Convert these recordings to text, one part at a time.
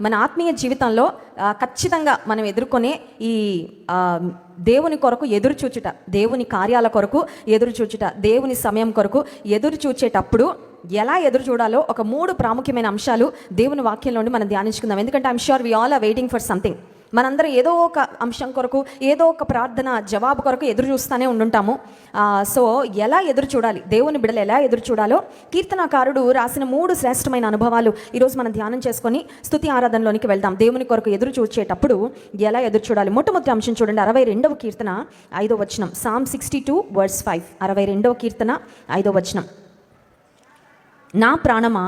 మన ఆత్మీయ జీవితంలో ఖచ్చితంగా మనం ఎదుర్కొనే ఈ దేవుని కొరకు ఎదురు చూచుట దేవుని కార్యాల కొరకు ఎదురు చూచుట దేవుని సమయం కొరకు ఎదురు చూచేటప్పుడు ఎలా ఎదురు చూడాలో ఒక మూడు ప్రాముఖ్యమైన అంశాలు దేవుని వాక్యంలో మనం ధ్యానించుకుందాం. ఎందుకంటే I'm sure we all are waiting for something మనందరం ఏదో ఒక అంశం కొరకు ఏదో ఒక ప్రార్థన జవాబు కొరకు ఎదురు చూస్తూనే ఉండుంటాము. సో ఎలా ఎదురు చూడాలి? దేవుని బిడలు ఎలా ఎదురు చూడాలో కీర్తనాకారుడు రాసిన మూడు శ్రేష్టమైన అనుభవాలు ఈరోజు మనం ధ్యానం చేసుకొని స్థుతి ఆరాధనలోనికి వెళ్దాం. దేవుని కొరకు ఎదురు చూచేటప్పుడు ఎలా ఎదురు చూడాలి? మొట్టమొదటి అంశం చూడండి. అరవై రెండవ కీర్తన ఐదో వచనం. Psalm sixty two verse five అరవై రెండవ కీర్తన ఐదో వచనం. నా ప్రాణమా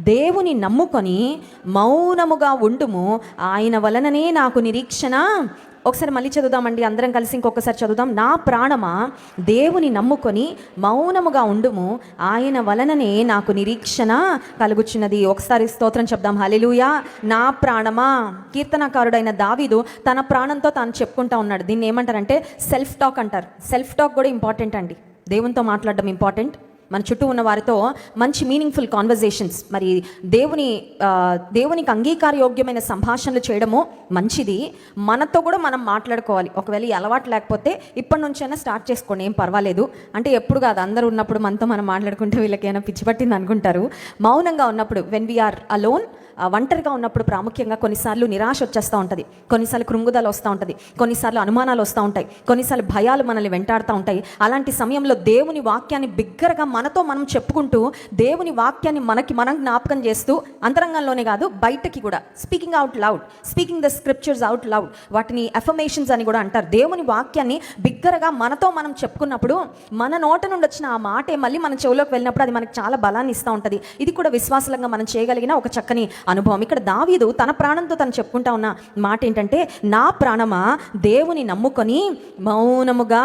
దేవుని నమ్ముకొని మౌనముగా ఉండుము. ఆయన వలననే నాకు నిరీక్షణ. ఒకసారి మళ్ళీ చదువుదామండి అందరం కలిసి ఇంకొకసారి చదువుదాం. నా ప్రాణమా? దేవుని నమ్ముకొని మౌనముగా ఉండుము. ఆయన వలననే నాకు నిరీక్షణ కలుగుచున్నది. ఒకసారి స్తోత్రం చెప్దాం. హలిలుయా నా ప్రాణమా? కీర్తనకారుడైన దావీదు తన ప్రాణంతో తాను చెప్పుకుంటా ఉన్నాడు. దీన్ని ఏమంటారంటే సెల్ఫ్ టాక్ అంటారు. సెల్ఫ్ టాక్ కూడా ఇంపార్టెంట్ అండి. దేవునితో మాట్లాడడం ఇంపార్టెంట్. మన చుట్టూ ఉన్న వారితో మంచి మీనింగ్ఫుల్ కాన్వర్జేషన్స్ మరి దేవుని దేవునికి దేవునికి అంగీకారయోగ్యమైన సంభాషణలు చేయడము మంచిది. మనతో కూడా మనం మాట్లాడుకోవాలి. ఒకవేళ ఈ అలవాటు లేకపోతే ఇప్పటి నుంచైనా స్టార్ట్ చేసుకోండి. ఏం పర్వాలేదు. అంటే ఎప్పుడు కాదు అందరూ ఉన్నప్పుడు మనతో మనం మాట్లాడుకుంటే వీళ్ళకి ఏమైనా పిచ్చి పట్టింది అనుకుంటారు. మౌనంగా ఉన్నప్పుడు వెన్ వీఆర్ అలోన్ ఒంటరిగా ఉన్నప్పుడు ప్రాముఖ్యంగా కొన్నిసార్లు నిరాశ వచ్చేస్తూ ఉంటుంది. కొన్నిసార్లు కృంగుదలు వస్తూ ఉంటుంది. కొన్నిసార్లు అనుమానాలు వస్తూ ఉంటాయి. కొన్నిసార్లు భయాలు మనల్ని వెంటాడుతూ ఉంటాయి. అలాంటి సమయంలో దేవుని వాక్యాన్ని బిగ్గరగా మనతో మనం చెప్పుకుంటూ దేవుని వాక్యాన్ని మనకి మనం జ్ఞాపకం చేస్తూ అంతరంగంలోనే కాదు బయటకి కూడా speaking out loud speaking the scriptures out loud వాటిని అఫర్మేషన్స్ అని కూడా అంటారు. దేవుని వాక్యాన్ని బిగ్గరగా మనతో మనం చెప్పుకున్నప్పుడు మన నోట నుండి వచ్చిన ఆ మాటే మళ్ళీ మన చెవులోకి వెళ్ళినప్పుడు అది మనకు చాలా బలాన్ని ఇస్తూ ఉంటుంది. ఇది కూడా విశ్వాసంగా మనం చేయగలిగిన ఒక చక్కని అనుభవం. ఇక్కడ దావీదు తన ప్రాణంతో తను చెప్పుకుంటా ఉన్న మాట ఏంటంటే నా ప్రాణమా దేవుని నమ్ముకొని మౌనముగా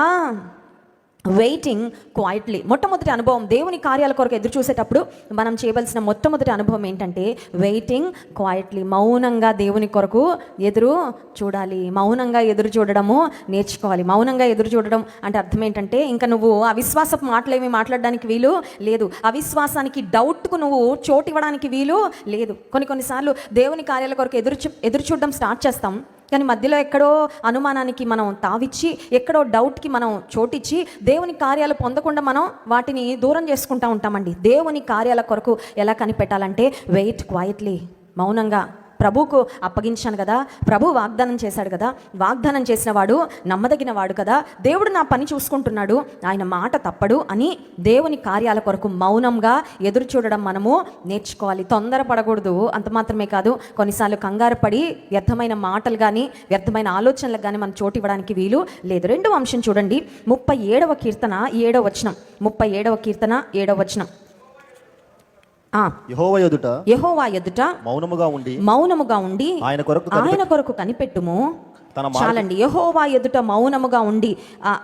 వెయిటింగ్ క్వైట్లీ మొట్టమొదటి అనుభవం దేవుని కార్యాల కొరకు ఎదురు చూసేటప్పుడు మనం చేయవలసిన మొట్టమొదటి అనుభవం ఏంటంటే వెయిటింగ్ క్వైట్లీ మౌనంగా దేవుని కొరకు ఎదురు చూడాలి. మౌనంగా ఎదురు చూడడము నేర్చుకోవాలి. మౌనంగా ఎదురు చూడడం అంటే అర్థం ఏంటంటే ఇంకా నువ్వు అవిశ్వాసపు మాటలేమి మాట్లాడడానికి వీలు లేదు. అవిశ్వాసానికి డౌట్కు నువ్వు చోటు ఇవ్వడానికి వీలు లేదు. కొన్ని కొన్నిసార్లు దేవుని కార్యాల కొరకు ఎదురు చూ- ఎదురు చూడడం స్టార్ట్ చేస్తాం. కానీ మధ్యలో ఎక్కడో అనుమానానికి మనం తావిచ్చి ఎక్కడో డౌట్కి మనం చోటిచ్చి దేవుని కార్యాలు పొందకుండా మనం వాటిని దూరం చేసుకుంటా ఉంటామండి. దేవుని కార్యాల కొరకు ఎలా కనిపెట్టాలంటే వెయిట్ క్వైట్లీ మౌనంగా. ప్రభువుకు అప్పగించాను కదా ప్రభు వాగ్దానం చేశాడు కదా వాగ్దానం చేసిన వాడు నమ్మదగిన వాడు కదా దేవుడు నా పని చూసుకుంటున్నాడు ఆయన మాట తప్పడు అని దేవుని కార్యాల కొరకు మౌనంగా ఎదురు చూడడం మనము నేర్చుకోవాలి. తొందరపడకూడదు అంత మాత్రమే కాదు. కొన్నిసార్లు కంగారు పడి వ్యర్థమైన మాటలు కానీ వ్యర్థమైన ఆలోచనలకు కానీ మనం చోటు ఇవ్వడానికి వీలు లేదు. రెండవ అంశం చూడండి. ముప్పై ఏడవ కీర్తన ఏడవ వచనం. ముప్పై ఏడవ కీర్తన ఏడవ వచనం. యెహోవా ఎదుట యెహోవా ఎదుట మౌనముగా ఉండి మౌనముగా ఉండి ఆయన కొరకు ఆయన కొరకు కనిపెట్టుము. చాలండి. యెహోవా ఎదుట మౌనముగా ఉండి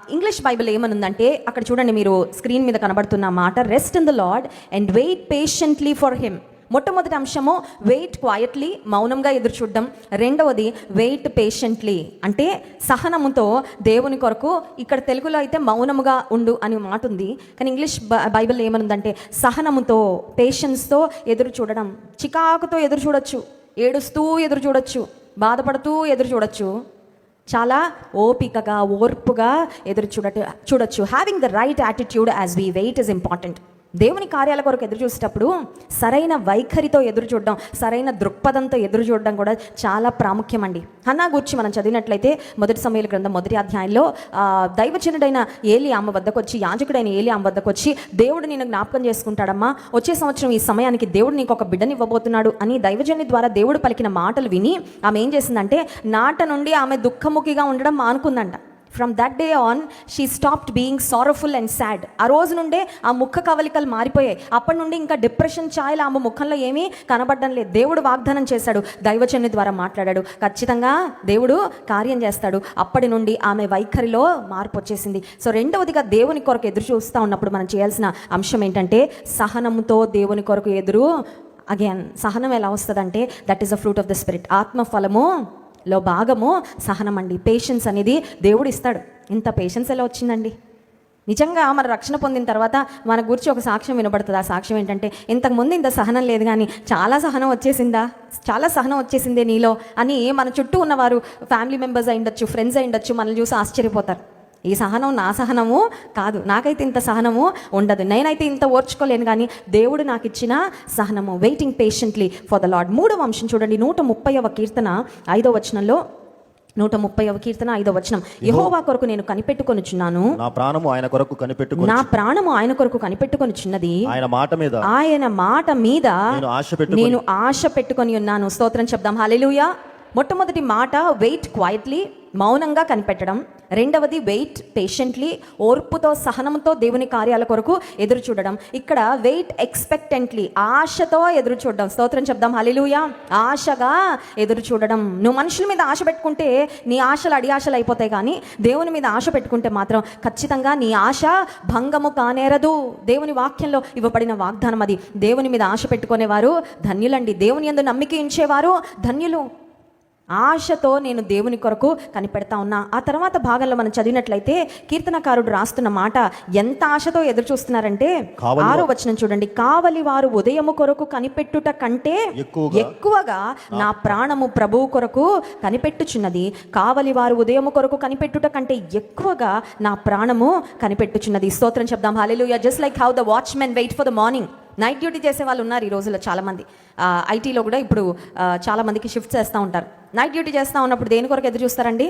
ఇంగ్లీష్ బైబిల్ ఏమనుందంటే అక్కడ చూడండి మీరు స్క్రీన్ మీద కనబడుతున్న మాట rest in the Lord and wait patiently for him మొట్టమొదటి అంశము వెయిట్ క్వయట్లీ మౌనంగా ఎదురు చూడడం. రెండవది వెయిట్ పేషెంట్లీ అంటే సహనముతో దేవుని కొరకు ఇక్కడ తెలుగులో అయితే మౌనముగా ఉండు అని మాట ఉంది. కానీ ఇంగ్లీష్ బైబిల్ ఏమనుందంటే సహనముతో పేషెన్స్తో ఎదురు చూడడం. చికాకుతో ఎదురు చూడొచ్చు ఏడుస్తూ ఎదురు చూడొచ్చు బాధపడుతూ ఎదురు చూడొచ్చు. చాలా ఓపికగా ఓర్పుగా ఎదురు చూడట చూడొచ్చు. Having the right attitude as we wait is important దేవుని కార్యాల కొరకు ఎదురు చూసేటప్పుడు సరైన వైఖరితో ఎదురు చూడడం సరైన దృక్పథంతో ఎదురు చూడడం కూడా చాలా ప్రాముఖ్యం అండి హన్నా గురించి మనం చదివినట్లయితే మొదటి సమయాల గ్రంథం మొదటి అధ్యాయంలో దైవచనుడైన దైవజనుడైన ఏలి ఆమె వద్దకు వచ్చి యాజకుడైన ఏలి ఆమె వద్దకు వచ్చి దేవుడు నేను జ్ఞాపకం చేసుకుంటాడమ్మా. వచ్చే సంవత్సరం ఈ సమయానికి దేవుడు నీకు ఒక బిడ్డని ఇవ్వబోతున్నాడు అని దైవజనుని ద్వారా దేవుడు పలికిన మాటలు విని ఆమె ఏం చేసిందంటే నాట నుండి ఆమె దుఃఖముఖిగా ఉండడం మానుకుందంట. From that day on she stopped being sorrowful and sad ఆ రోజు నుండే ఆ ముఖ కవలికలు మారిపోయాయి. అప్పటి నుండి ఇంకా డిప్రెషన్ ఛాయలు ఆమె ముఖంలో ఏమీ కనబడడం లేదు. దేవుడు వాగ్దానం చేశాడు. దైవచన్ని ద్వారా మాట్లాడాడు. ఖచ్చితంగా దేవుడు కార్యం చేస్తాడు. అప్పటి నుండి ఆమె వైఖరిలో మార్పు వచ్చేసింది. సో రెండవదిగా దేవుని కొరకు ఎదురు చూస్తూ ఉన్నప్పుడు మనం చేయాల్సిన అంశం ఏంటంటే సహనంతో దేవుని కొరకు ఎదురు అగైన్ సహనం ఎలా వస్తుందంటే that is a fruit of the spirit ఆత్మ ఫలము లో భాగము సహనం అండి. పేషెన్స్ అనేది దేవుడు ఇస్తాడు. ఇంత పేషెన్స్ ఎలా వచ్చిందండి? నిజంగా మన రక్షణ పొందిన తర్వాత మన గురించి ఒక సాక్ష్యం వినబడుతుంది. ఆ సాక్ష్యం ఏంటంటే ఇంతకుముందు ఇంత సహనం లేదు కానీ చాలా సహనం వచ్చేసిందా? చాలా సహనం వచ్చేసిందే నీలో అని మన చుట్టూ ఉన్నవారు ఫ్యామిలీ మెంబర్స్ అయి ఉండొచ్చు ఫ్రెండ్స్ అయి ఉండొచ్చు మనల్ని చూసి ఆశ్చర్యపోతారు. ఈ సహనం నా సహనము కాదు. నాకైతే ఇంత సహనము ఉండదు. నేనైతే ఇంత ఓర్చుకోలేను కానీ దేవుడు నాకు ఇచ్చిన సహనము. Waiting patiently for the Lord మూడవ అంశం చూడండి. నూట ముప్పైవ కీర్తన ఐదో వచనంలో. నూట ముప్పైవ కీర్తన ఐదో వచనం. యహోవా కొరకు నేను కనిపెట్టుకొనుచున్నాను. నా ప్రాణము ఆయన కొరకు కనిపెట్టుకుని నా ప్రాణము ఆయన కొరకు కనిపెట్టుకొని చిన్నది ఆయన మాట మీద. ఆయన మాట మీద నేను ఆశ పెట్టుకుని ఉన్నాను. స్తోత్రం చెప్దాం. హల్లెలూయా మొట్టమొదటి మాట వెయిట్ క్వైట్లీ మౌనంగా కనిపెట్టడం. రెండవది వెయిట్ పేషెంట్లీ ఓర్పుతో సహనంతో దేవుని కార్యాల కొరకు ఎదురు చూడడం ఇక్కడ వెయిట్ ఎక్స్పెక్టెంట్లీ ఆశతో ఎదురు చూడడం స్తోత్రం చెప్దాం. హలిలుయా ఆశగా ఎదురు చూడడం నువ్వు మనుషుల మీద ఆశ పెట్టుకుంటే నీ ఆశలు అడి ఆశలు అయిపోతాయి కానీ దేవుని మీద ఆశ పెట్టుకుంటే మాత్రం ఖచ్చితంగా నీ ఆశ భంగము కానేరదు. దేవుని వాక్యంలో ఇవ్వబడిన వాగ్దానం అది. దేవుని మీద ఆశ పెట్టుకునేవారు ధన్యులండి. దేవుని యందు నమ్మిక ఉంచేవారు ధన్యులు. ఆశతో నేను దేవుని కొరకు కనిపెడతా ఉన్నా. ఆ తర్వాత భాగంలో మనం చదివినట్లయితే కీర్తనకారుడు రాస్తున్న మాట ఎంత ఆశతో ఎదురు చూస్తున్నారంటే ఆరో వచనం చూడండి. కావలి వారు ఉదయము కొరకు కనిపెట్టుట కంటే ఎక్కువగా ఎక్కువగా నా ప్రాణము ప్రభువు కొరకు కనిపెట్టుచున్నది. కావలి వారు ఉదయము కొరకు కనిపెట్టుట కంటే ఎక్కువగా నా ప్రాణము కనిపెట్టుచున్నది. స్తోత్రం చెప్దాం. Hallelujah just like how the watchman wait for the morning night duty చేసే వాళ్ళు ఉన్నారు ఈ రోజుల్లో చాలామంది. ఐటీలో కూడా ఇప్పుడు చాలామందికి షిఫ్ట్ చేస్తూ ఉంటారు. నైట్ డ్యూటీ చేస్తూ ఉన్నప్పుడు దేని కొరకు ఎదురు చూస్తారండి?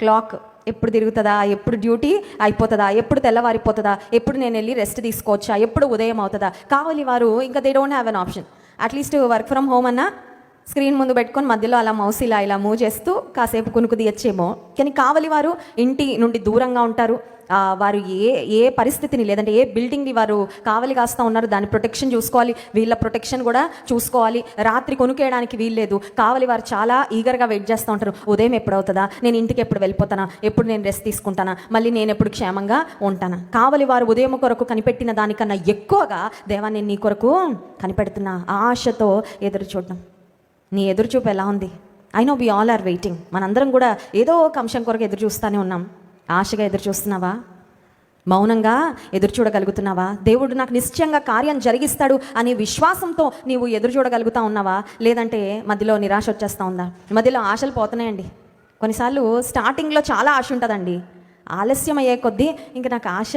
క్లాక్ ఎప్పుడు తిరుగుతుందా? ఎప్పుడు డ్యూటీ అయిపోతుందా? ఎప్పుడు తెల్లవారిపోతుందా? ఎప్పుడు నేను వెళ్ళి రెస్ట్ తీసుకోవచ్చా? ఎప్పుడు ఉదయం అవుతుందా? కావాలి వారు ఇంకా they don't have an option at least work from home అన్నా స్క్రీన్ ముందు పెట్టుకొని మధ్యలో అలా మౌస్ ఇలా ఇలా మూవ్ చేస్తూ కాసేపు కునుకు తీయచ్చేమో. కానీ కావలి వారు ఇంటి నుండి దూరంగా ఉంటారు. వారు ఏ ఏ పరిస్థితిని లేదంటే ఏ బిల్డింగ్ని వారు కావలి కాస్తా ఉన్నారు దాని ప్రొటెక్షన్ చూసుకోవాలి వీళ్ళ ప్రొటెక్షన్ కూడా చూసుకోవాలి. రాత్రి కొనుకేయడానికి వీల్లేదు కావలి వారు చాలా ఈగర్గా వెయిట్ చేస్తూ ఉంటారు. ఉదయం ఎప్పుడు అవుతుందా నేను ఇంటికి ఎప్పుడు వెళ్ళిపోతానా? ఎప్పుడు నేను రెస్ట్ తీసుకుంటానా? మళ్ళీ నేను ఎప్పుడు క్షేమంగా ఉంటానా? కావలి వారు ఉదయం కొరకు కనిపెట్టిన దానికన్నా ఎక్కువగా దేవా నేను నీ కొరకు కనిపెడుతున్నా. ఆశతో ఎదురు చూడడం. నీ ఎదురుచూపు ఎలా ఉంది? I know we all are waiting మనందరం కూడా ఏదో ఒక అంశం కొరకు ఎదురు చూస్తూనే ఉన్నాం. ఆశగా ఎదురు చూస్తున్నావా మౌనంగా ఎదురు చూడగలుగుతున్నావా దేవుడు నాకు నిశ్చయంగా కార్యం జరిగిస్తాడు అనే విశ్వాసంతో నీవు ఎదురు చూడగలుగుతా ఉన్నావా? లేదంటే మధ్యలో నిరాశ వచ్చేస్తా ఉందా? మధ్యలో ఆశలు పోతున్నాయండి. కొన్నిసార్లు స్టార్టింగ్లో చాలా ఆశ ఉంటుందండి. ఆలస్యం అయ్యే కొద్దీ ఇంకా నాకు ఆశ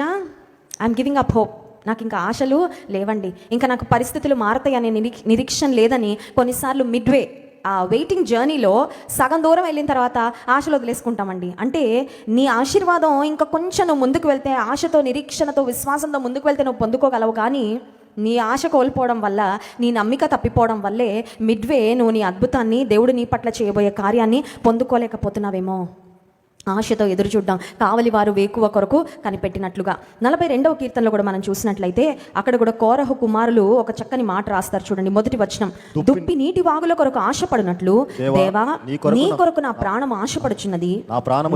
ఐఎమ్ గివింగ్ అప్ హోప్ నాకు ఇంకా ఆశలు లేవండి. ఇంకా నాకు పరిస్థితులు మారతాయనే నిరీక్ష నిరీక్షణ లేదని కొన్నిసార్లు మిడ్వే ఆ వెయిటింగ్ జర్నీలో సగం దూరం వెళ్ళిన తర్వాత ఆశలు వదిలేసుకుంటామండి. అంటే నీ ఆశీర్వాదం ఇంకా కొంచెం నువ్వు ముందుకు వెళ్తే ఆశతో నిరీక్షణతో విశ్వాసంతో ముందుకు వెళ్తే నువ్వు పొందుకోగలవు. కానీ నీ ఆశ కోల్పోవడం వల్ల నీ నమ్మిక తప్పిపోవడం వల్లే మిడ్వే నువ్వు నీ అద్భుతాన్ని దేవుడు నీ పట్ల చేయబోయే కార్యాన్ని పొందుకోలేకపోతున్నావేమో. ఆశతో ఎదురు చూద్దాం కావలి వారు వేకువ కొరకు కనిపెట్టినట్లుగా. నలభై రెండవ కీర్తనలో కూడా మనం చూసినట్లయితే అక్కడ కూడా కోరహు కుమారులు ఒక చక్కని మాట రాస్తారు చూడండి మొదటి వచనం. దుప్పి నీటి వాగుల కొరకు ఆశపడినట్లు దేవా, నీ కొరకు నీ ప్రాణం ఆశపడుచున్నది.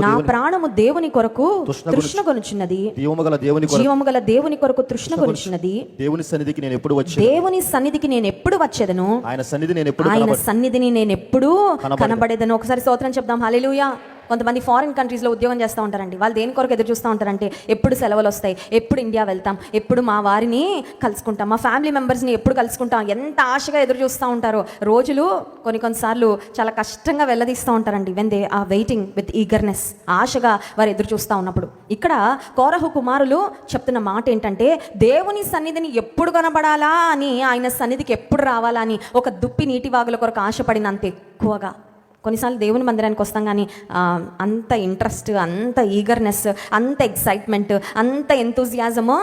నా ప్రాణము దేవుని కొరకు తృష్ణ కొనుచున్నది దీవము గల దేవుని కొరకు జీవము గల దేవుని కొరకు తృష్ణ కొనుచున్నది దేవుని సన్నిధికి నేను ఎప్పుడు వచ్చి దేవుని సన్నిధికి నేను ఎప్పుడు వచ్చేదను? ఆయన సన్నిధి నేను ఎప్పుడు ఆయన సన్నిధిని నేను ఎప్పుడూ కనబడేదను. కనబడేదను. ఒకసారి స్తోత్రం చెప్దాం. హల్లెలూయా. కొంతమంది ఫారిన్ కంట్రీస్లో ఉద్యోగం చేస్తూ ఉంటారండి. వాళ్ళు దేని కొరకు ఎదురు చూస్తూ ఉంటారంటే ఎప్పుడు సెలవులు వస్తాయి ఎప్పుడు ఇండియా వెళ్తాం ఎప్పుడు మా వారిని కలుసుకుంటాం మా ఫ్యామిలీ మెంబర్స్ని ఎప్పుడు కలుసుకుంటాం ఎంత ఆశగా ఎదురు చూస్తూ ఉంటారో. రోజులు కొన్ని కొన్నిసార్లు చాలా కష్టంగా వెళ్ళదీస్తూ ఉంటారండి. When they are waiting with eagerness ఆశగా వారు ఎదురు చూస్తూ ఉన్నప్పుడు. ఇక్కడ కోరహు కుమారులు చెప్తున్న మాట ఏంటంటే దేవుని సన్నిధిని ఎప్పుడు కనబడాలా అని ఆయన సన్నిధికి ఎప్పుడు రావాలా అని ఒక దుప్పి నీటి వాగుల కొరకు ఆశపడినంత ఎక్కువగా. కొన్నిసార్లు దేవుని మందిరానికి వస్తాం కానీ అంత ఇంట్రెస్ట్ అంత ఈగర్నెస్ అంత ఎక్సైట్మెంట్ అంత ఎంతూజియాజము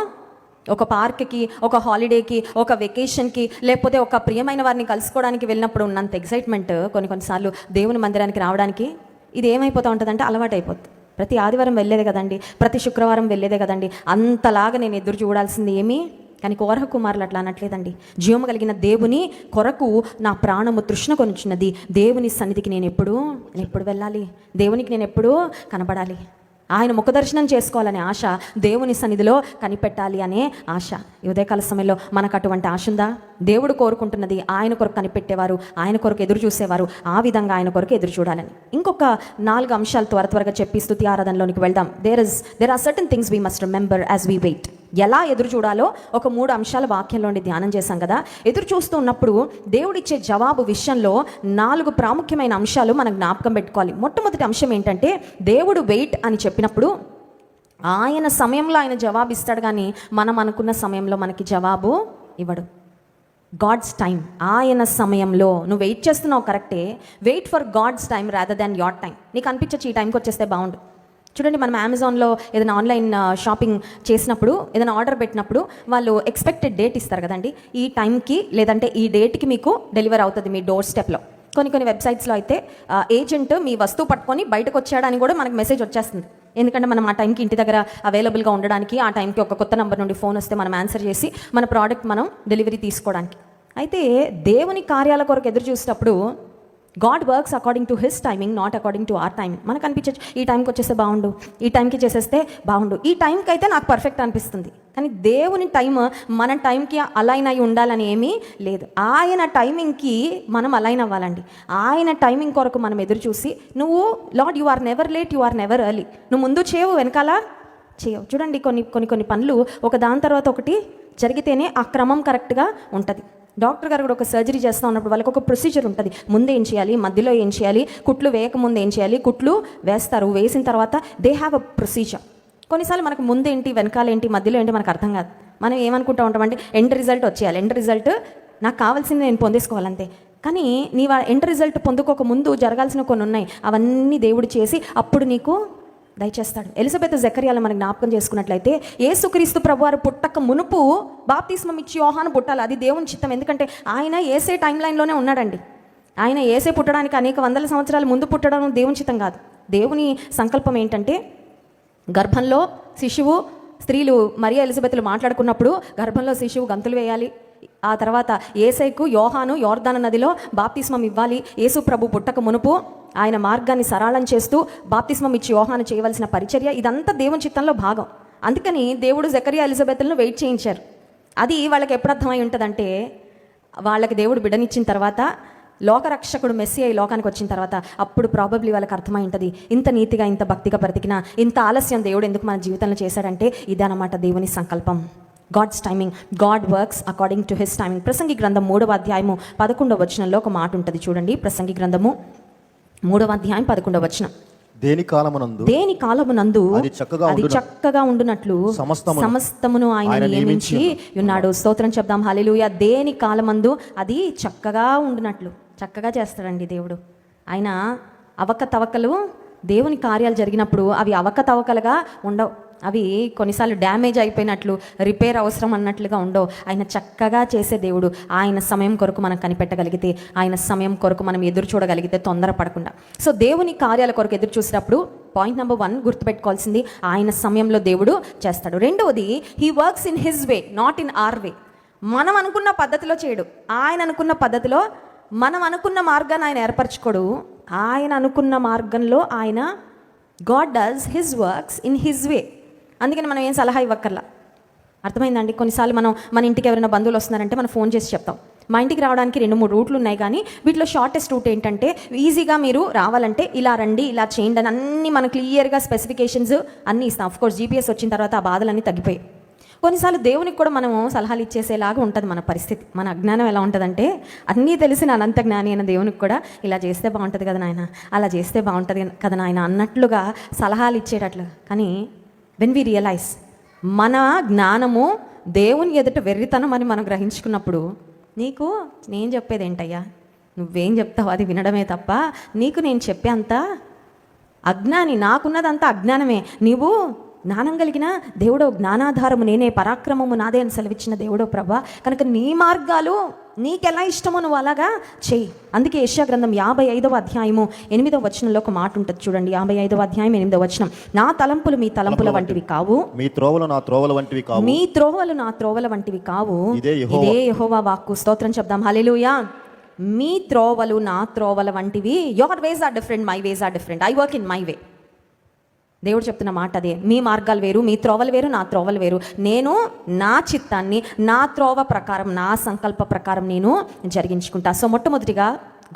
ఒక పార్క్కి ఒక హాలిడేకి ఒక వెకేషన్కి లేకపోతే ఒక ప్రియమైన వారిని కలుసుకోవడానికి వెళ్ళినప్పుడు ఉన్నంత ఎక్సైట్మెంట్ కొన్ని కొన్నిసార్లు దేవుని మందిరానికి రావడానికి ఇది ఏమైపోతూ ఉంటుందంటే అలవాటు అయిపోతుంది ప్రతి ఆదివారం వెళ్ళేదే కదండి ప్రతి శుక్రవారం వెళ్ళేదే కదండి అంతలాగా నేను ఎదురు చూడాల్సింది ఏమీ? కానీ కోరహ కుమారులు అట్లా అనట్లేదండి. జీవము కలిగిన దేవుని కొరకు నా ప్రాణము తృష్ణ కొనుచున్నది. దేవుని సన్నిధికి నేను ఎప్పుడు ఎప్పుడు వెళ్ళాలి? దేవునికి నేను ఎప్పుడు కనబడాలి. ఆయన ముఖదర్శనం చేసుకోవాలనే ఆశ దేవుని సన్నిధిలో కనిపెట్టాలి అనే ఆశ. ఉదయకాల సమయంలో మనకు అటువంటి ఆశ ఉందా? దేవుడు కోరుకుంటున్నది ఆయన కొరకు కనిపెట్టేవారు ఆయన కొరకు ఎదురు చూసేవారు ఆ విధంగా ఆయన కొరకు ఎదురు చూడాలని. ఇంకొక నాలుగు అంశాలు త్వర త్వరగా చెప్పి స్థుతి ఆరాధనలోనికి వెళ్దాం. There is there are certain things we must remember as we wait ఎలా ఎదురు చూడాలో ఒక మూడు అంశాల వాక్యంలోని ధ్యానం చేశాం కదా. ఎదురు చూస్తూ ఉన్నప్పుడు దేవుడిచ్చే జవాబు విషయంలో నాలుగు ప్రాముఖ్యమైన అంశాలు మనం జ్ఞాపకం పెట్టుకోవాలి. మొట్టమొదటి అంశం ఏంటంటే దేవుడు వెయిట్ అని చెప్పినప్పుడు ఆయన సమయంలో ఆయన జవాబు ఇస్తాడు కానీ మనం అనుకున్న సమయంలో మనకి జవాబు ఇవ్వడు. గాడ్స్ టైం ఆయన సమయంలో. నువ్వు వెయిట్ చేస్తున్నావు కరెక్టే. Wait for God's time rather than your time నీకు అనిపించచ్చు ఈ టైంకి వచ్చేస్తే బాగుండు. చూడండి మనం అమెజాన్లో ఏదైనా ఆన్లైన్ షాపింగ్ uh, చేసినప్పుడు ఏదైనా ఆర్డర్ పెట్టినప్పుడు వాళ్ళు ఎక్స్పెక్టెడ్ డేట్ ఇస్తారు కదండి. ఈ టైంకి లేదంటే ఈ డేట్కి మీకు డెలివర్ అవుతుంది మీ డోర్ స్టెప్లో కొన్ని కొన్ని వెబ్సైట్స్లో అయితే uh, ఏజెంట్ మీ వస్తువు పట్టుకొని బయటకు వచ్చాడని కూడా మనకు మెసేజ్ వచ్చేస్తుంది. ఎందుకంటే మనం ఆ టైంకి ఇంటి దగ్గర అవైలబుల్గా ఉండడానికి ఆ టైంకి ఒక కొత్త నెంబర్ నుండి ఫోన్ వస్తే మనం ఆన్సర్ చేసి మన ప్రోడక్ట్ మనం డెలివరీ తీసుకోవడానికి. అయితే దేవుని కార్యాల కొరకు ఎదురు చూసేటప్పుడు God works according to his timing not according to our timing మనకు అనిపించచ్చు ఈ టైంకి వచ్చేస్తే బాగుండు ఈ టైంకి చేసేస్తే బాగుండు. ఈ టైంకి అయితే నాకు పర్ఫెక్ట్ అనిపిస్తుంది. కానీ దేవుని టైం మన టైంకి అలైన్ అయి ఉండాలని ఏమీ లేదు. ఆయన టైమింగ్కి మనం అలైన్ అవ్వాలండి. ఆయన టైమింగ్ కొరకు మనం ఎదురు చూసి నువ్వు Lord you are never late you are never early నువ్వు ముందు చేయవు వెనకాల చేయవు. చూడండి కొన్ని కొన్ని కొన్ని పనులు ఒక దాని తర్వాత ఒకటి జరిగితేనే ఆ క్రమం కరెక్ట్గా ఉంటుంది. డాక్టర్ గారు కూడా ఒక సర్జరీ చేస్తూ ఉన్నప్పుడు వాళ్ళకి ఒక ప్రొసీజర్ ఉంటుంది. ముందు ఏం చేయాలి? మధ్యలో ఏం చేయాలి? కుట్లు వేయకముందు ఏం చేయాలి? కుట్లు వేస్తారు. వేసిన తర్వాత దే హ్యావ్ అ ప్రొసీజర్ కొన్నిసార్లు మనకు ముందేంటి వెనకాల ఏంటి మధ్యలో ఏంటి మనకు అర్థం కాదు. మనం ఏమనుకుంటా ఉంటామంటే ఎండ్ రిజల్ట్ వచ్చేయాలి. ఎండ్ రిజల్ట్ నాకు కావాల్సింది నేను పొందేసుకోవాలంతే. కానీ నీ ఎండ్ రిజల్ట్ పొందుకోక ముందు జరగాల్సిన కొన్ని ఉన్నాయి. అవన్నీ దేవుడు చేసి అప్పుడు నీకు దయచేస్తాడు. ఎలిజబెత్ జకర్యాలను మనకు జ్ఞాపకం చేసుకున్నట్లయితే ఏసుక్రీస్తు ప్రభువారు పుట్టక మునుపు బాప్తిస్మం ఇచ్చి యోహాను పుట్టాలి. అది దేవుని చిత్తం. ఎందుకంటే ఆయన ఏసే టైం లైన్లోనే ఉన్నాడండి. ఆయన ఏసే పుట్టడానికి అనేక వందల సంవత్సరాల ముందు పుట్టడం దేవుని చిత్తం కాదు. దేవుని సంకల్పం ఏంటంటే గర్భంలో శిశువు స్త్రీలు మరియా ఎలిజబెత్లు మాట్లాడుకున్నప్పుడు గర్భంలో శిశువు గంతులు వేయాలి. ఆ తర్వాత ఏసైకు యోహాను యోర్ధాన నదిలో బాప్తిస్మం ఇవ్వాలి. యేసు ప్రభు పుట్టక మునుపు ఆయన మార్గాన్ని సరళం చేస్తూ బాప్తిస్మం ఇచ్చి యోహాను చేయవలసిన పరిచర్య. ఇదంతా దేవుని చిత్తంలో భాగం. అందుకని దేవుడు జకరియా ఎలిజబెత్లను వెయిట్ చేయించారు. అది వాళ్ళకి ఎప్పుడు అర్థమై ఉంటుందంటే వాళ్ళకి దేవుడు బిడనిచ్చిన తర్వాత లోకరక్షకుడు మెస్సి అయి లోకానికి వచ్చిన తర్వాత అప్పుడు ప్రాబబ్లీ వాళ్ళకి అర్థమై ఉంటుంది ఇంత నీతిగా ఇంత భక్తిగా బ్రతికినా ఇంత ఆలస్యం దేవుడు ఎందుకు మన జీవితంలో చేశాడంటే ఇదనమాట దేవుని సంకల్పం. God's timing God works according to his timing ప్రసంగి గ్రంథం మూడవ అధ్యాయము పదకొండవ వచనంలో ఒక మాట ఉంటుంది. చూడండి. ప్రసంగి గ్రంథము మూడవ అధ్యాయం పదకొండవ వచనం. దేని కాలమునందు? దేని కాలమునందు? అది చక్కగా అది ఉండును. చక్కగా ఉండునట్లు సమస్తమును సమస్తమును ఆయన నియమించి ఉన్నాడు. స్తోత్రం చెప్దాం. హల్లెలూయా. దేని కాలమందు? అది చక్కగా ఉండునట్లు. చక్కగా చేస్తాడండి దేవుడు. ఆయన అవకతవకలు దేవుని కార్యాలు జరిగినప్పుడు అవి అవకతవకలుగా ఉండవు. అవి కొన్నిసార్లు డ్యామేజ్ అయిపోయినట్లు రిపేర్ అవసరం అన్నట్లుగా ఉండవు. ఆయన చక్కగా చేసే దేవుడు. ఆయన సమయం కొరకు మనం కనిపెట్టగలిగితే ఆయన సమయం కొరకు మనం ఎదురు చూడగలిగితే తొందరపడకుండా సో దేవుని కార్యాల కొరకు ఎదురు చూసినప్పుడు పాయింట్ నెంబర్ వన్ గుర్తుపెట్టుకోవాల్సింది ఆయన సమయంలో దేవుడు చేస్తాడు. రెండవది he works in his way not in our way మనం అనుకున్న పద్ధతిలో చేయడు. ఆయన అనుకున్న పద్ధతిలో మనం అనుకున్న మార్గాన్ని ఆయన ఏర్పరచుకోడు. ఆయన అనుకున్న మార్గంలో ఆయన God does his works in his way అందుకని మనం ఏం సలహా ఇవ్వక్కర్లా. అర్థమైందండి? కొన్నిసార్లు మనం మన ఇంటికి ఎవరైనా బంధువులు వస్తున్నారంటే మనం ఫోన్ చేసి చెప్తాం. మా ఇంటికి రావడానికి రెండు మూడు రూట్లు ఉన్నాయి కానీ వీటిలో షార్టెస్ట్ రూట్ ఏంటంటే ఈజీగా మీరు రావాలంటే ఇలా రండి ఇలా చేయండి అని అన్ని మనం క్లియర్గా స్పెసిఫికేషన్స్ అన్నీ ఇస్తాం. కోర్స్ జీపీఎస్ వచ్చిన తర్వాత ఆ బాధలన్నీ తగ్గిపోయాయి. కొన్నిసార్లు దేవునికి కూడా మనము సలహాలు ఇచ్చేసేలాగా ఉంటుంది మన పరిస్థితి. మన అజ్ఞానం ఎలా ఉంటుందంటే అన్నీ తెలిసిన అనంత జ్ఞాని అయిన దేవునికి కూడా ఇలా చేస్తే బాగుంటుంది కదా నాయన అలా చేస్తే బాగుంటుంది కదా నాయన అన్నట్లుగా సలహాలు ఇచ్చేటట్లు. కానీ వెన్ వి రియలైజ్ మన జ్ఞానము దేవుని ఎదుట వెర్రితనం అని మనం గ్రహించుకున్నప్పుడు నీకు నేను చెప్పేది ఏంటయ్యా? నువ్వేం చెప్తావు? అది వినడమే తప్ప నీకు నేను చెప్పేంత అజ్ఞాని నాకున్నదంతా అజ్ఞానమే. నీవు జ్ఞానం కలిగిన దేవుడో జ్ఞానాధారము నేనే పరాక్రమము నాదే అని సెలవిచ్చిన దేవుడో ప్రభా. కనుక నీ మార్గాలు నీకెలా ఇష్టమో నువ్వు అలాగా చెయ్యి అందుకే యెషయా గ్రంథం యాభై ఐదవ అధ్యాయము ఎనిమిదవ వచనంలో ఒక మాట ఉంటుంది చూడండి. యాభై ఐదవ అధ్యాయం ఎనిమిదవ వచనం. నా తలంపులు మీ తలంపుల వంటివి కావు. మీ త్రోవలు నా త్రోవల వంటివి కావు. మీ త్రోవలు నా త్రోవల వంటివి కావు. ఇదే యెహోవా- వాక్కు. స్తోత్రం చెప్దాం. హల్లెలూయా. మీ త్రోవలు నా త్రోవల వంటివి. Your ways are different my ways are different I work in my way దేవుడు చెప్తున్న మాట అదే. మీ మార్గాలు వేరు మీ త్రోవలు వేరు నా త్రోవలు వేరు. నేను నా చిత్తాన్ని నా త్రోవ ప్రకారం నా సంకల్ప ప్రకారం నేను జరిగించుకుంటా. సో మొట్టమొదటిగా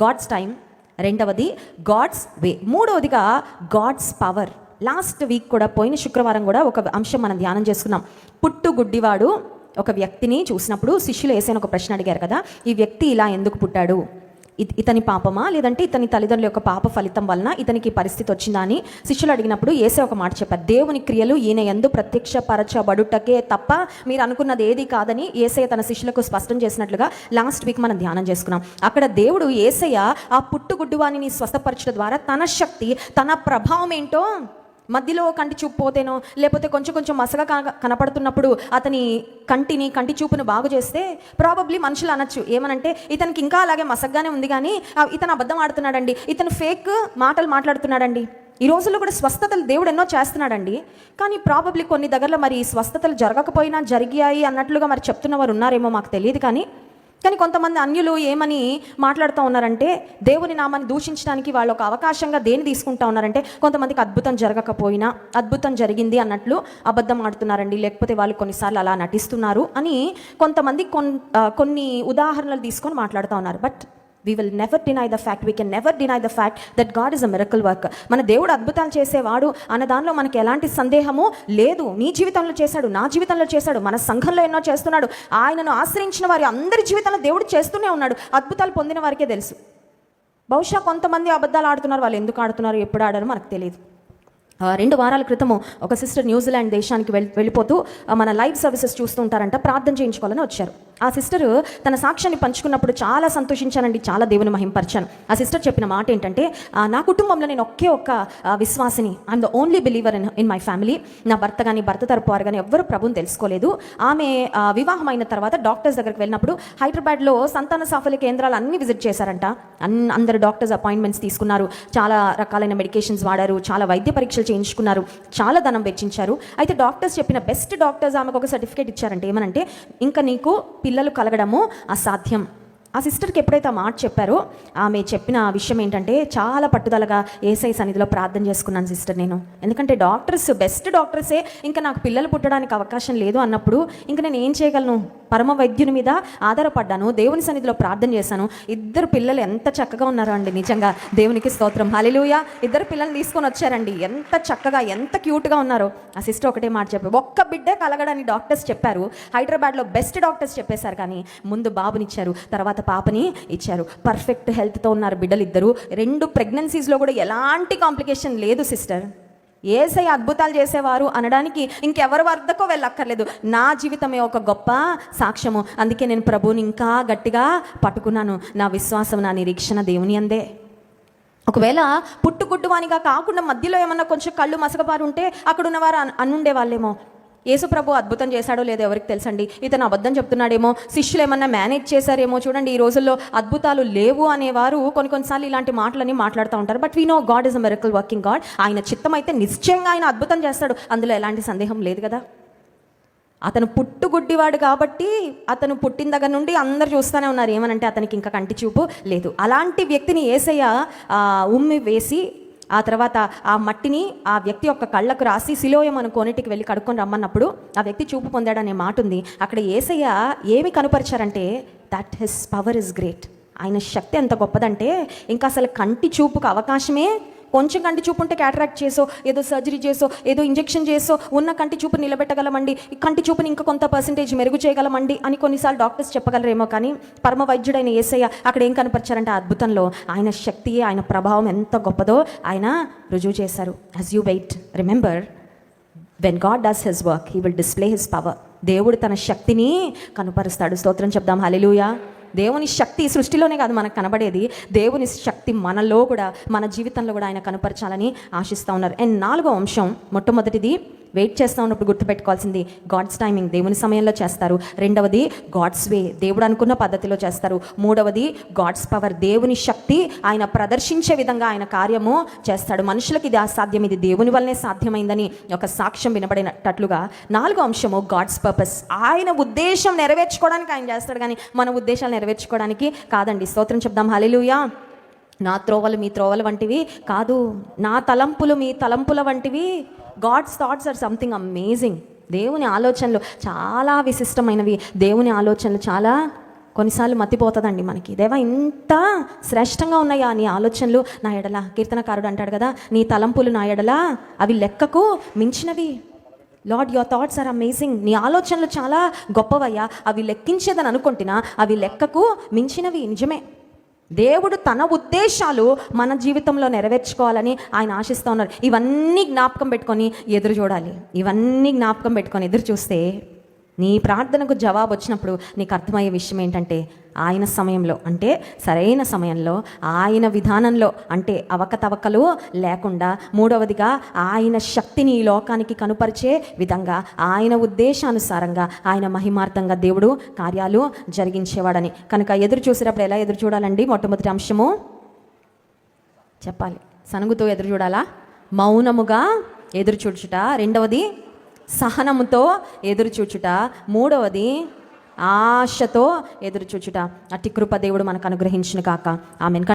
గాడ్స్ టైం రెండవది గాడ్స్ వే. మూడవదిగా గాడ్స్ పవర్. లాస్ట్ వీక్ కూడా పోయిన శుక్రవారం కూడా ఒక అంశం మనం ధ్యానం చేసుకున్నాం. పుట్టు గుడ్డివాడు ఒక వ్యక్తిని చూసినప్పుడు శిష్యులు వేసైన ఒక ప్రశ్న అడిగారు కదా ఈ వ్యక్తి ఇలా ఎందుకు పుట్టాడు? ఇతని పాపమా? లేదంటే ఇతని తల్లిదండ్రుల యొక్క పాప ఫలితం వలన ఇతనికి పరిస్థితి వచ్చిందా అని శిష్యులు అడిగినప్పుడు ఏసే ఒక మాట చెప్పారు. దేవుని క్రియలు ఈయన ఎందు ప్రత్యక్షపరచబడుటకే తప్ప మీరు అనుకున్నది ఏది కాదని ఏసయ్య తన శిష్యులకు స్పష్టం చేసినట్లుగా లాస్ట్ వీక్ మనం ధ్యానం చేసుకున్నాం. అక్కడ దేవుడు ఏసయ్య ఆ పుట్టుగుడ్డువాణిని స్వస్థపరచడం ద్వారా తన శక్తి తన ప్రభావం ఏంటో మధ్యలో కంటి చూపు పోతేనో లేకపోతే కొంచెం కొంచెం మసగా కనపడుతున్నప్పుడు అతని కంటిని కంటి చూపును బాగు చేస్తే ప్రాబబ్లీ మనుషులు అనొచ్చు. ఏమనంటే ఇతనికి ఇంకా అలాగే మసగ్గానే ఉంది కానీ ఇతను అబద్ధం ఆడుతున్నాడండి. ఇతను ఫేక్ మాటలు మాట్లాడుతున్నాడండి. ఈ రోజుల్లో కూడా స్వస్థతలు దేవుడు ఎన్నో చేస్తున్నాడండి. కానీ ప్రాబబ్లీ కొన్ని దగ్గరలో మరి స్వస్థతలు జరగకపోయినా జరిగాయి అన్నట్లుగా మరి చెప్తున్న వారు ఉన్నారేమో మాకు తెలియదు కానీ కానీ కొంతమంది అన్యులు ఏమని మాట్లాడుతూ ఉన్నారంటే దేవుని నామాన్ని దూషించడానికి వాళ్ళు ఒక అవకాశంగా దేని తీసుకుంటా ఉన్నారంటే కొంతమందికి అద్భుతం జరగకపోయినా అద్భుతం జరిగింది అన్నట్లు అబద్ధం ఆడుతున్నారండి లేకపోతే వాళ్ళు కొన్నిసార్లు అలా నటిస్తున్నారు అని కొంతమంది కొన్ కొన్ని ఉదాహరణలు తీసుకొని మాట్లాడుతూ ఉన్నారు. But we will never deny the fact we can never deny the fact that God is a miracle work మన దేవుడు అద్భుతాలు చేసేవాడు అన్న దానిలో మనకి ఎలాంటి సందేహము లేదు. నీ జీవితంలో చేశాడు నా జీవితంలో చేశాడు మన సంఘంలో ఎన్నో చేస్తున్నాడు. ఆయనను ఆశ్రయించిన వారి అందరి జీవితంలో దేవుడు చేస్తూనే ఉన్నాడు. అద్భుతాలు పొందిన వారికే తెలుసు. బహుశా కొంతమంది అబద్ధాలు ఆడుతున్నారు. వాళ్ళు ఎందుకు ఆడుతున్నారు? ఎప్పుడు ఆడారో మనకు తెలియదు రెండు వారాల క్రితము ఒక సిస్టర్ న్యూజిలాండ్ దేశానికి వెళ్ళి వెళ్ళిపోతూ మన లైవ్ సర్వీసెస్ చూస్తూ ఉంటారంట. ప్రార్థన చేయించుకోవాలని వచ్చారు. ఆ సిస్టర్ తన సాక్ష్యాన్ని పంచుకున్నప్పుడు చాలా సంతోషించానండి చాలా దేవుని మహింపరిచాను. ఆ సిస్టర్ చెప్పిన మాట ఏంటంటే నా కుటుంబంలో నేను ఒకే ఒక్క విశ్వాసిని I'm the only believer in in my family నా భర్త కానీ భర్త తరపు వారు కానీ ఎవ్వరు ప్రభుని తెలుసుకోలేదు. ఆమె వివాహమైన వివాహం అయిన తర్వాత డాక్టర్స్ దగ్గరికి వెళ్ళినప్పుడు హైదరాబాద్లో సంతాన సాఫల్య కేంద్రాలు అన్ని విజిట్ చేశారంట. అన్ అందరు డాక్టర్స్ అపాయింట్మెంట్స్ తీసుకున్నారు. చాలా రకాలైన మెడికేషన్స్ వాడారు. చాలా వైద్య పరీక్షలు చేయించుకున్నారు. చాలా ధనం వెచ్చించారు. అయితే డాక్టర్స్ చెప్పిన బెస్ట్ డాక్టర్స్ ఆమెకు ఒక సర్టిఫికేట్ ఇచ్చారంటే ఏమనంటే ఇంకా నీకు పిల్లలు కలగడము అసాధ్యం. ఆ సిస్టర్కి ఎప్పుడైతే ఆ మాట చెప్పారో ఆమె చెప్పిన విషయం ఏంటంటే చాలా పట్టుదలగా ఏసై సన్నిధిలో ప్రార్థన చేసుకున్నాను సిస్టర్ నేను. ఎందుకంటే డాక్టర్స్ బెస్ట్ డాక్టర్సే ఇంకా నాకు పిల్లలు పుట్టడానికి అవకాశం లేదు అన్నప్పుడు ఇంకా నేను ఏం చేయగలను? పరమ వైద్యుని మీద ఆధారపడ్డాను దేవుని సన్నిధిలో ప్రార్థన చేశాను. ఇద్దరు పిల్లలు ఎంత చక్కగా ఉన్నారో అండి నిజంగా దేవునికి స్తోత్రం. హలిలుయ ఇద్దరు పిల్లల్ని తీసుకొని వచ్చారండి. ఎంత చక్కగా ఎంత క్యూట్గా ఉన్నారో. ఆ సిస్టర్ ఒకటే మాట చెప్పారు. ఒక్క బిడ్డే కలగడని డాక్టర్స్ చెప్పారు. హైదరాబాద్లో బెస్ట్ డాక్టర్స్ చెప్పేశారు కానీ ముందు బాబునిచ్చారు. తర్వాత పాపని ఇచ్చారు. పర్ఫెక్ట్ హెల్త్తో ఉన్నారు బిడ్డలు ఇద్దరు రెండు ప్రెగ్నెన్సీస్లో కూడా ఎలాంటి కాంప్లికేషన్ లేదు సిస్టర్ ఏసై అద్భుతాలు చేసేవారు అనడానికి ఇంకెవరి వద్దకో వెళ్ళక్కర్లేదు. నా జీవితమే ఒక గొప్ప సాక్ష్యము. అందుకే నేను ప్రభువుని ఇంకా గట్టిగా పట్టుకున్నాను. నా విశ్వాసం నా నిరీక్షణ దేవుని అందే. ఒకవేళ పుట్టుగుడ్డువానిగా కాకుండా మధ్యలో ఏమన్నా కొంచెం కళ్ళు మసకపారు ఉంటే అక్కడ ఉన్నవారు అనుండే వాళ్ళేమో యేసుప్రభు అద్భుతం చేశాడో లేదో ఎవరికి తెలుసండి? ఇతను అబద్ధం చెప్తున్నాడేమో శిష్యులు ఏమన్నా మేనేజ్ చేశారేమో చూడండి ఈ రోజుల్లో అద్భుతాలు లేవు అనేవారు కొన్ని కొన్నిసార్లు ఇలాంటి మాటలని మాట్లాడుతూ ఉంటారు. But we know God is a miracle working God ఆయన చిత్తం అయితే నిశ్చయంగా ఆయన అద్భుతం చేస్తాడు. అందులో ఎలాంటి సందేహం లేదు కదా? అతను పుట్టుగుడ్డివాడు కాబట్టి అతను పుట్టిన దగ్గర నుండి అందరు చూస్తూనే ఉన్నారు. ఏమనంటే అతనికి ఇంకా కంటి చూపు లేదు. అలాంటి వ్యక్తిని ఏసయ్య ఉమ్మి వేసి ఆ తర్వాత ఆ మట్టిని ఆ వ్యక్తి యొక్క కళ్ళకు రాసి శిలోయం అను కోనేటికి వెళ్ళి కడుక్కొని రమ్మన్నప్పుడు ఆ వ్యక్తి చూపు పొందాడనే మాట ఉంది అక్కడ ఏసయ్య ఏమి కనుపరిచారంటే that his power is great ఆయన శక్తి ఎంత గొప్పదంటే ఇంకా అసలు కంటి చూపుకు అవకాశమే కొంచెం కంటి చూపు ఉంటే క్యాటరాక్ట్ చేసో ఏదో సర్జరీ చేసో ఏదో ఇంజెక్షన్ చేసో ఉన్న కంటి చూపు నిలబెట్టగలమండి. ఈ కంటి చూపుని ఇంకా కొంత పర్సంటేజ్ మెరుగు చేయగలమండి అని కొన్నిసార్లు డాక్టర్స్ చెప్పగలరేమో కానీ పరమ వైద్యుడైన ఏసయ్య అక్కడ ఏం కనపరిచారంటే అద్భుతంలో ఆయన శక్తి ఆయన ప్రభావం ఎంత గొప్పదో ఆయన రుజువు చేశారు. As you wait remember when God does his work he will display his power దేవుడు తన శక్తిని కనుపరుస్తాడు. స్తోత్రం చెప్దాం. హలిలుయా దేవుని శక్తి సృష్టిలోనే కాదు మనకు కనబడేది. దేవుని శక్తి మనలో కూడా మన జీవితంలో కూడా ఆయన కనపరచాలని ఆశిస్తూ ఉన్నారు. అండ్ నాలుగో అంశం మొట్టమొదటిది వెయిట్ చేస్తూ ఉన్నప్పుడు గుర్తుపెట్టుకోవాల్సింది గాడ్స్ టైమింగ్ దేవుని సమయంలో చేస్తారు. రెండవది గాడ్స్ వే దేవుడు అనుకున్న పద్ధతిలో చేస్తారు. మూడవది గాడ్స్ పవర్ దేవుని శక్తి ఆయన ప్రదర్శించే విధంగా ఆయన కార్యము చేస్తాడు. మనుషులకి ఇది అసాధ్యం ఇది దేవుని వల్లనే సాధ్యమైందని ఒక సాక్ష్యం వినబడినట్లుగా నాలుగో అంశము గాడ్స్ పర్పస్. ఆయన ఉద్దేశం నెరవేర్చుకోవడానికి ఆయన చేస్తాడు కానీ మన ఉద్దేశాలు నెరవేర్చుకోవడానికి కాదండి. స్తోత్రం చెప్దాం. హలిలుయా నా త్రోవలు మీ త్రోవలు వంటివి కాదు. నా తలంపులు మీ తలంపుల వంటివి God's thoughts are something amazing దేవుని ఆలోచనలు చాలా విశిష్టమైనవి. దేవుని ఆలోచనలు చాలా కొన్నిసార్లు మతిపోతుందండి మనకి. దేవా ఇంత శ్రేష్టంగా ఉన్నాయా నీ ఆలోచనలు? నా ఎడల కీర్తనకారుడు అంటాడు కదా నీ తలంపులు నా ఎడల అవి లెక్కకు మించినవి. Lord your thoughts are amazing నీ ఆలోచనలు చాలా గొప్పవయ్యా. అవి లెక్కించేదని అనుకుంటున్నా అవి లెక్కకు మించినవి. నిజమే. దేవుడు తన ఉద్దేశాలు మన జీవితంలో నెరవేర్చుకోవాలని ఆయన ఆశిస్తూ ఉన్నారు. ఇవన్నీ జ్ఞాపకం పెట్టుకొని ఎదురు చూడాలి. ఇవన్నీ జ్ఞాపకం పెట్టుకొని ఎదురు చూస్తే నీ ప్రార్థనకు జవాబు వచ్చినప్పుడు నీకు అర్థమయ్యే విషయం ఏంటంటే ఆయన సమయంలో అంటే సరైన సమయంలో ఆయన విధానంలో అంటే అవకతవకలు లేకుండా మూడవదిగా ఆయన శక్తిని ఈ లోకానికి కనుపరిచే విధంగా ఆయన ఉద్దేశానుసారంగా ఆయన మహిమార్థంగా దేవుడు కార్యాలు జరిగించేవాడని. కనుక ఎదురు చూసేటప్పుడు ఎలా ఎదురు చూడాలండి? మొట్టమొదటి అంశము చెప్పాలి. సనుగుతో ఎదురు చూడాలా? మౌనముగా ఎదురు చూడుచుట. రెండవది సహనముతో ఎదురుచూచుట. మూడవది ఆశతో ఎదురుచూచుట. అట్టి కృప దేవుడు మనకు అనుగ్రహించిన కాక ఆమెను.